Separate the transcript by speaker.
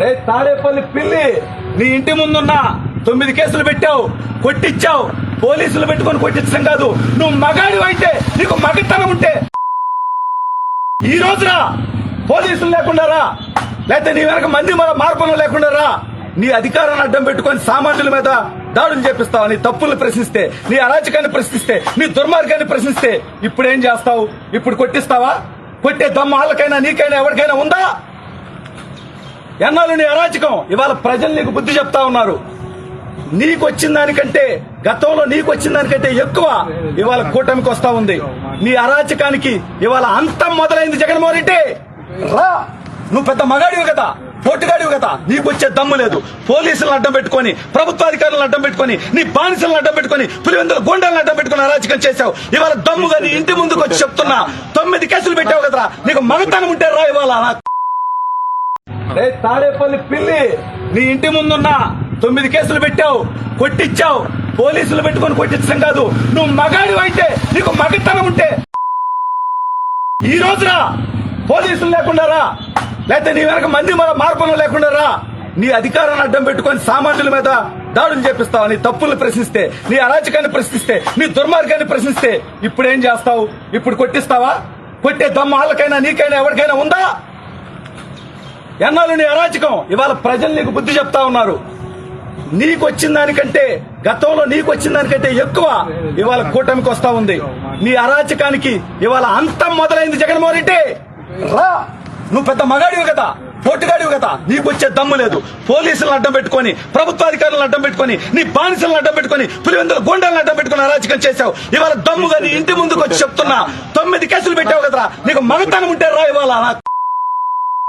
Speaker 1: రే తాడేపల్లి పిల్లి నీ ఇంటి ముందున్న తొమ్మిది కేసులు పెట్టావు కొట్టించావు పోలీసులు పెట్టుకొని కొట్టించడం కాదు. నువ్వు మగాడి అయితే నీకు మగతనం ఉంటే. ఈ రోజున పోలీసులు లేకుండా రా. లేకపోతే నీ వెనక మంది మన మార్పులు లేకుండా రా. నీ అధికారాన్ని అడ్డం పెట్టుకొని సామాన్యుల మీద దాడులు చేపిస్తావు నీ తప్పులు ప్రశ్నిస్తే నీ అరాచకాన్ని ప్రశ్నిస్తే నీ దుర్మార్గాన్ని ప్రశ్నిస్తే ఇప్పుడు ఏం చేస్తావు? ఇప్పుడు కొట్టిస్తావా? కొట్టే దమ్మ వాళ్ళకైనా నీకైనా ఎవరికైనా ఉందా? ఎన్నాళ్ళు నీ అరాచకం? ఇవాళ ప్రజలు నీకు బుద్ధి చెప్తా ఉన్నారు. నీకు వచ్చిన దానికంటే గతంలో నీకు వచ్చిన దానికంటే ఎక్కువ ఇవాళ కూటమికి వస్తా ఉంది. నీ అరాచకానికి ఇవాళ అంతం మొదలైంది జగన్మోహన్ రెడ్డి రా! నువ్వు పెద్ద మగాడివి కదా పోటుగాడివి కదా నీకు వచ్చే దమ్ము లేదు. పోలీసులను అడ్డం పెట్టుకొని ప్రభుత్వాధికారులను అడ్డం పెట్టుకొని నీ బానిసలను అడ్డం పెట్టుకొని పులివెందుల గుండెలను అడ్డం పెట్టుకొని అరాచకం చేశావు. ఇవాళ దమ్ముగా నీ ఇంటి ముందుకు వచ్చి చెప్తున్నా. తొమ్మిది కేసులు పెట్టావు కదరా నీకు మగతనం ఉంటే రా ఇవాళ. నాకు తాడేపల్లి పిల్లి నీ ఇంటి ముందున్న తొమ్మిది కేసులు పెట్టావు కొట్టించావు పోలీసులు పెట్టుకొని కొట్టించడం కాదు. నువ్వు మగాడి అయితే నీకు మగతనం ఉంటే. ఈ రోజున పోలీసులు లేకుండా రా. లేకపోతే నీ వెనక మంది మన మార్పులు లేకుండా రా. నీ అధికారాన్ని అడ్డం పెట్టుకొని సామాన్యుల మీద దాడులు చేపిస్తావు నీ తప్పులు ప్రశ్నిస్తే నీ అరాచకాన్ని ప్రశ్నిస్తే నీ దుర్మార్గాన్ని ప్రశ్నిస్తే ఇప్పుడు ఏం చేస్తావు? ఇప్పుడు కొట్టిస్తావా? కొట్టే దమ్మ వాళ్ళకైనా నీకైనా ఎవరికైనా ఉందా? ఎన్నాళ్ళు నీ అరాచకం? ఇవాళ ప్రజలు నీకు బుద్ధి చెప్తా ఉన్నారు. నీకు వచ్చిన దానికంటే గతంలో నీకు వచ్చిన దానికంటే ఎక్కువ ఇవాళ కూటమికి వస్తా ఉంది. నీ అరాచకానికి ఇవాళ అంతం మొదలైంది జగన్మోహన్ రెడ్డి రా! నువ్వు పెద్ద మగాడివి కదా పోటుగాడివి కదా నీకు వచ్చే దమ్ము లేదు. పోలీసులను అడ్డం పెట్టుకొని ప్రభుత్వాధికారులను అడ్డం పెట్టుకొని నీ బానిసలను అడ్డం పెట్టుకొని పులివెందుల గుండెలను అడ్డం పెట్టుకొని అరాచకం చేశావు. ఇవాళ దమ్ముగా నీ ఇంటి ముందుకు వచ్చి చెప్తున్నా. తొమ్మిది కేసులు పెట్టావు కదరా నీకు మగతనం ఉంటే రా ఇవాళ. నాకు